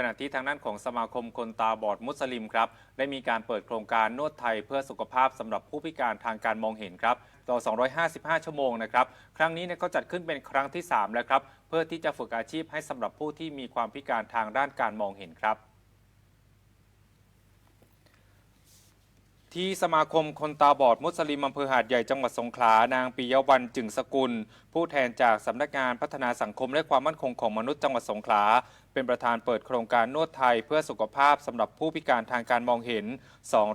ขณะที่ทางด้านของสมาคมคนตาบอดมุสลิมครับ ได้มีการเปิดโครงการนวดไทยเพื่อสุขภาพสำหรับผู้พิการทางการมองเห็นครับต่อ 255 ชั่วโมงนะครับ ครั้งนี้เนี่ยก็จัดขึ้นเป็นครั้งที่ 3 แล้วครับ เพื่อที่จะฝึกอาชีพให้สำหรับผู้ที่มีความพิการทางด้านการมองเห็นครับ ที่สมาคมคนตาบอดมุสลิมอำเภอหาดใหญ่จังหวัดสงขลานางปิยวรรณจึงสกุล ผู้แทนจากสำนักงานพัฒนาสังคมและความมั่นคงของมนุษย์จังหวัดสงขลา เป็นประธานเปิดโครงการนวดไทยเพื่อสุขภาพสำหรับผู้พิการทางการมองเห็น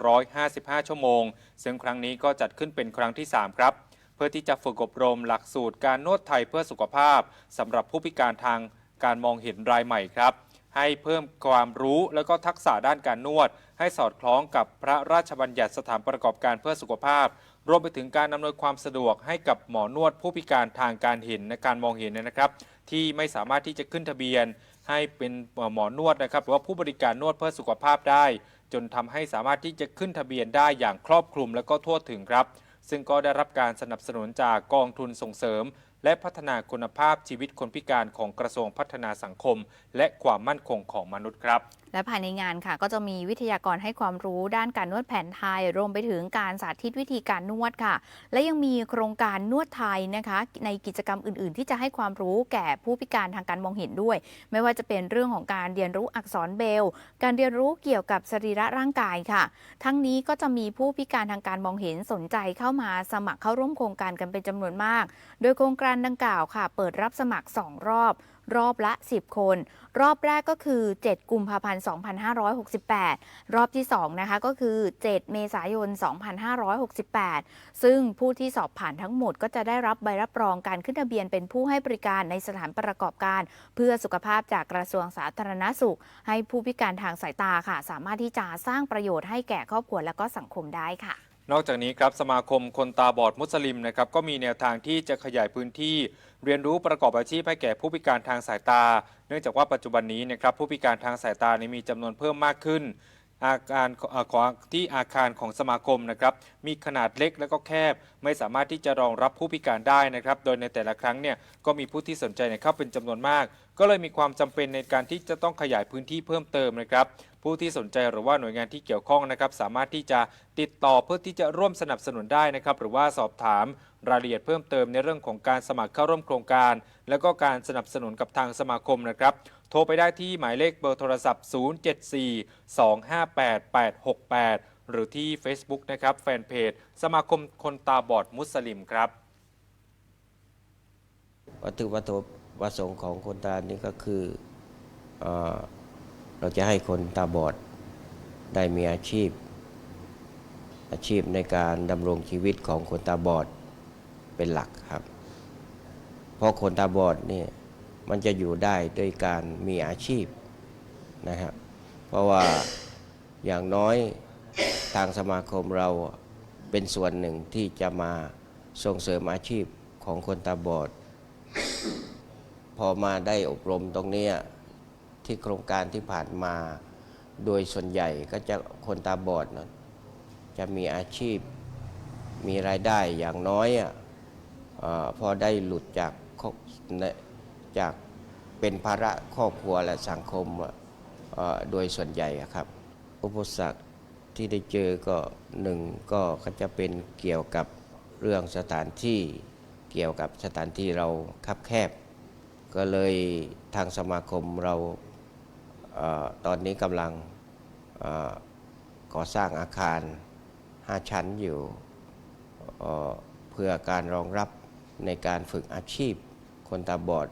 255 ชั่วโมง ซึ่งครั้งนี้ก็จัดขึ้นเป็นครั้งที่ 3 ครับ เพื่อที่จะฝึกอบรมหลักสูตรการนวดไทยเพื่อสุขภาพสำหรับผู้พิการทางการมองเห็นรายใหม่ครับ ให้เพิ่มความรู้และก็ทักษะด้านการนวด ให้สอดคล้องกับพระราชบัญญัติสถานประกอบการเพื่อสุขภาพ รวมไปถึงการอำนวยความสะดวกให้กับหมอนวดผู้พิการทางการเห็นในการมองเห็นนะครับ ที่ไม่สามารถที่จะขึ้นทะเบียน ให้เป็นหมอนวดนะครับหรือว่าผู้บริการนวดเพื่อสุขภาพได้ จนทำให้สามารถที่จะขึ้นทะเบียนได้อย่างครอบคลุมและก็ทั่วถึงครับ ซึ่งก็ได้รับการสนับสนุนจากกองทุนส่งเสริม และพัฒนาคุณภาพชีวิตคนพิการของกระทรวงพัฒนาสังคม และความมั่นคงของมนุษย์ครับ และภายในงานค่ะ ก็จะมีวิทยากรให้ความรู้ด้านการนวดแผนไทย รวมไปถึงการสาธิตวิธีการนวดค่ะ และยังมีโครงการนวดไทยนะคะ ในกิจกรรมอื่น ๆ ที่จะให้ความรู้แก่ผู้พิการทางการมองเห็นด้วย ไม่ว่าจะเป็นเรื่องของการเรียนรู้อักษรเบล การเรียนรู้เกี่ยวกับสรีระร่างกายค่ะ ทั้งนี้ก็จะมีผู้พิการทางการมองเห็นสนใจเข้ามาสมัครเข้าร่วมโครงการกันเป็นจำนวนมาก โดยโครงการดังกล่าวค่ะ เปิดรับสมัคร 2 รอบ รอบละ 10 คน รอบแรกก็คือ 7 กุมภาพันธ์ 2568 รอบที่ 2 นะคะ ก็คือ 7 เมษายน 2568 ซึ่งผู้ที่สอบผ่านทั้งหมดก็จะได้รับใบรับรองการขึ้นทะเบียนเป็นผู้ให้บริการในสถานประกอบการ เพื่อสุขภาพจากกระทรวงสาธารณสุข ให้ผู้พิการทางสายตาค่ะ สามารถที่จะสร้างประโยชน์ให้แก่ครอบครัวและก็สังคมได้ค่ะ นอกจากนี้ครับสมาคมคนตาบอดมุสลิมนะครับก็มีแนวทางที่จะขยายพื้นที่ เรียนรู้ประกอบอาชีพให้แก่ผู้พิการทางสายตา เนื่องจากว่าปัจจุบันนี้นะครับผู้พิการทางสายตานี่มีจำนวนเพิ่มมากขึ้น อาการของที่อาคารของสมาคมนะครับมีขนาดเล็กและก็แคบ ไม่สามารถที่จะรองรับผู้พิการได้นะครับ โดยในแต่ละครั้งเนี่ยก็มีผู้ที่สนใจเนี่ยเข้าเป็นจำนวนมาก ก็เลยมีความจำเป็นในการที่จะต้องขยายพื้นที่เพิ่มเติมนะครับผู้ที่สนใจหรือว่าหน่วยงานที่เกี่ยวข้องนะครับ สามารถที่จะติดต่อเพื่อที่จะร่วมสนับสนุนได้นะครับ หรือว่าสอบถาม รายละเอียดเพิ่มเติมในเรื่องของการสมัครเข้าร่วมโครงการ แล้วก็การสนับสนุนกับทางสมาคมนะครับ โทรไปได้ที่หมายเลขเบอร์โทรศัพท์ 074-258-868 หรือที่ Facebook นะครับแฟนเพจสมาคมคนตาบอดมุสลิมครับ วัตถุวัตถุประสงค์ของคนตานี่ก็คือเออเราจะให้คนตาบอดได้มีอาชีพ อาชีพในการดำรงชีวิตของคนตาบอด เป็นหลักครับ เพราะคนตาบอดเนี่ยมันจะอยู่ได้ด้วยการมีอาชีพนะครับ เพราะว่าอย่างน้อยทางสมาคมเราเป็นส่วนหนึ่งที่จะมาส่งเสริมอาชีพของคนตาบอด พอมาได้อบรมตรงนี้ที่โครงการที่ผ่านมา โดยส่วนใหญ่ก็จะคนตาบอดนะจะมีอาชีพมีรายได้อย่างน้อยอะ พอได้หลุดจากคจากเป็นภาระครอบครัวและสังคมโดยส่วนใหญ่ครับ อุปสรรคที่ได้เจอก็หนึ่งก็จะเป็นเกี่ยวกับเรื่องสถานที่เกี่ยวกับสถานที่เราคับแคบ ก็เลยทางสมาคมเราอตอนนี้กำลังก่อสร้างอาคาร 5 ชั้นอยู่เอ่เพื่อการรองรับ ในการฝึกอาชีพคนตาบอด